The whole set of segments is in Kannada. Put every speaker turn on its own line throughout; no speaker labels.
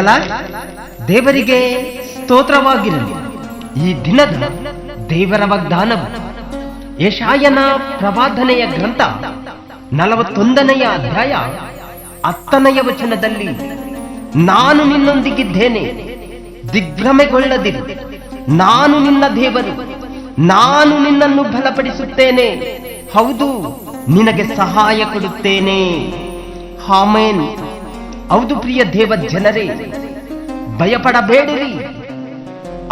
ಲಾರ್ಡ್. ದೇವರಿಗೆ ಸ್ತೋತ್ರವಾಗಿರಲಿ. ಈ ದಿನದ ದೇವರ ವಾಗ್ದಾನವು ಯಶಾಯನ ಪ್ರವಾದನೆಯ ಗ್ರಂಥ ನಲವತ್ತೊಂದನೆಯ ಅಧ್ಯಾಯ ಹತ್ತನೆಯ ವಚನದಲ್ಲಿ, ನಾನು ನಿನ್ನೊಂದಿಗಿದ್ದೇನೆ, ದಿಗ್ಭ್ರಮೆಗೊಳ್ಳದಿರು. ನಾನು ನಿನ್ನ ದೇವರು ನಾನು ನಿನ್ನನ್ನು ಬಲಪಡಿಸುತ್ತೇನೆ. ಹೌದು ನಿನಗೆ ಸಹಾಯ ಕೊಡುತ್ತೇನೆ. ಹಾಮೇನ್ ಹೌದು ಪ್ರಿಯ ದೇವ ಜನರೇ, ಭಯಪಡಬೇಡಿರಿ.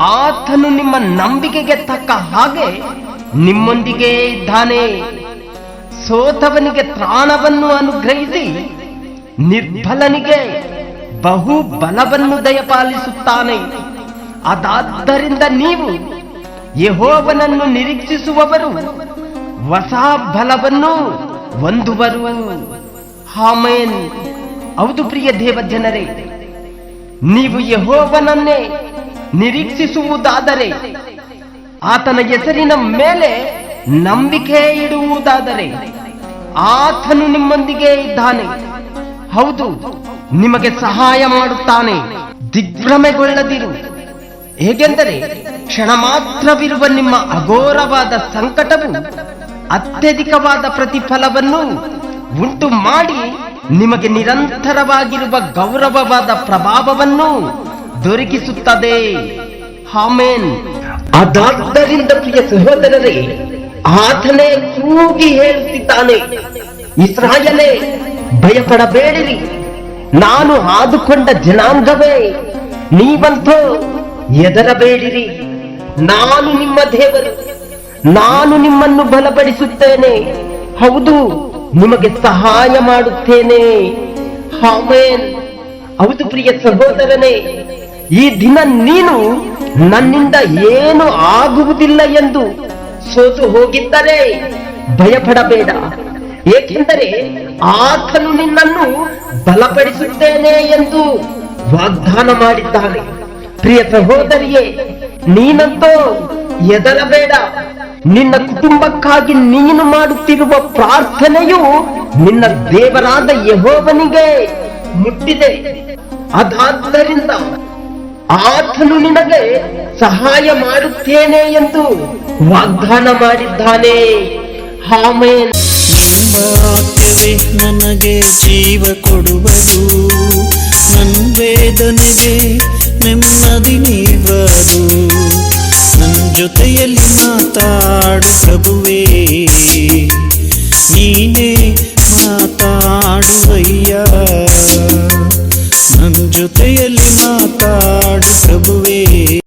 ಆತನು ನಿಮ್ಮ ನಂಬಿಕೆಗೆ ತಕ್ಕ ಹಾಗೆ ನಿಮ್ಮೊಂದಿಗೆ ಇದ್ದಾನೆ. ಸೋತವನಿಗೆ ತ್ರಾಣವನ್ನು ಅನುಗ್ರಹಿಸಿ ನಿರ್ಬಲನಿಗೆ ಬಹು ಬಲವನ್ನು ದಯಪಾಲಿಸುತ್ತಾನೆ. ಅದಾದ್ದರಿಂದ ನೀವು ಯಹೋವನನ್ನು ನಿರೀಕ್ಷಿಸುವವರು ಹೊಸ ಬಲವನ್ನು ಹೊಂದುವರು. ಹಾಮೇನ್ ಹೌದು ಪ್ರಿಯ ದೇವ ಜನರೇ ನೀವು ಯಹೋವನನ್ನೇ ನಿರೀಕ್ಷಿಸುವುದಾದರೆ, ಆತನ ಹೆಸರಿನ ಮೇಲೆ ನಂಬಿಕೆ ಇಡುವುದಾದರೆ, ಆತನು ನಿಮ್ಮೊಂದಿಗೆ ಇದ್ದಾನೆ. ಹೌದು, ನಿಮಗೆ ಸಹಾಯ ಮಾಡುತ್ತಾನೆ. ದಿಗ್ಭ್ರಮೆಗೊಳ್ಳದಿರು. ಹೇಗೆಂದರೆ ಕ್ಷಣ ಮಾತ್ರವಿರುವ ನಿಮ್ಮ ಅಘೋರವಾದ ಸಂಕಟವು ಅತ್ಯಧಿಕವಾದ ಪ್ರತಿಫಲವನ್ನು ಉಂಟು ಮಾಡಿ ನಿಮಗೆ ನಿರಂತರವಾಗಿರುವ ಗೌರವವಾದ ಪ್ರಭಾವವನ್ನು ದೊರಕಿಸುತ್ತದೆ. ಹಾಮೇನ್ ಅದಾದ್ದರಿಂದ ಪ್ರಿಯ ಸಹೋದರರೇ, ಆತನೇ ಕೂಗಿ ಹೇಳುತ್ತಿದ್ದಾನೆ. ಇಸ್ರಾಯಲೇ, ಭಯಪಡಬೇಡಿರಿ. ನಾನು ಆದುಕೊಂಡ ಜನಾಂಗವೇ, ನೀವಂತೂ ಎದರಬೇಡಿರಿ ನಾನು ನಿಮ್ಮ ದೇವರು. ನಾನು ನಿಮ್ಮನ್ನು ಬಲಪಡಿಸುತ್ತೇನೆ. ಹೌದು, ನಿಮಗೆ ಸಹಾಯ ಮಾಡುತ್ತೇನೆ. ಹೌದು ಪ್ರಿಯ ಸಹೋದರನೇ, ಈ ದಿನ ನೀನು ನನ್ನಿಂದ ಏನು ಆಗುವುದಿಲ್ಲ ಎಂದು ಸೋತು ಹೋಗಿದ್ದರೆ ಭಯಪಡಬೇಡ. ಏಕೆಂದರೆ ಆತನು ನಿನ್ನನ್ನು ಬಲಪಡಿಸುತ್ತೇನೆ ಎಂದು ವಾಗ್ದಾನ ಮಾಡಿದ್ದಾನೆ. ಪ್ರಿಯ ಸಹೋದರಿಯೇ, ನೀನಂತೂ ಎದರಬೇಡ ನಿನ್ನ ಕುಟುಂಬಕ್ಕಾಗಿ ನೀನು ಮಾಡುತ್ತಿರುವ ಪ್ರಾರ್ಥನೆಯು ನಿನ್ನ ದೇವರಾದ ಯಹೋವನಿಗೆ ಮುಟ್ಟಿದೆ. ಅದಾದ್ದರಿಂದ ಆತನು ನಿನಗೆ ಸಹಾಯ ಮಾಡುತ್ತೇನೆ ಎಂದು ವಾಗ್ದಾನ ಮಾಡಿದ್ದಾನೆ. ಹಾಮೇನ್
ವಾಕ್ಯವೇ ನನಗೆ ಜೀವ ಕೊಡುವುದು. ನನ್ನ ವೇದನೆಗೆ ನೆಮ್ಮದಿ ನನ್ನ ಜೊತೆಯಲ್ಲಿ ಮಾತಾಡು ಪ್ರಭುವೇ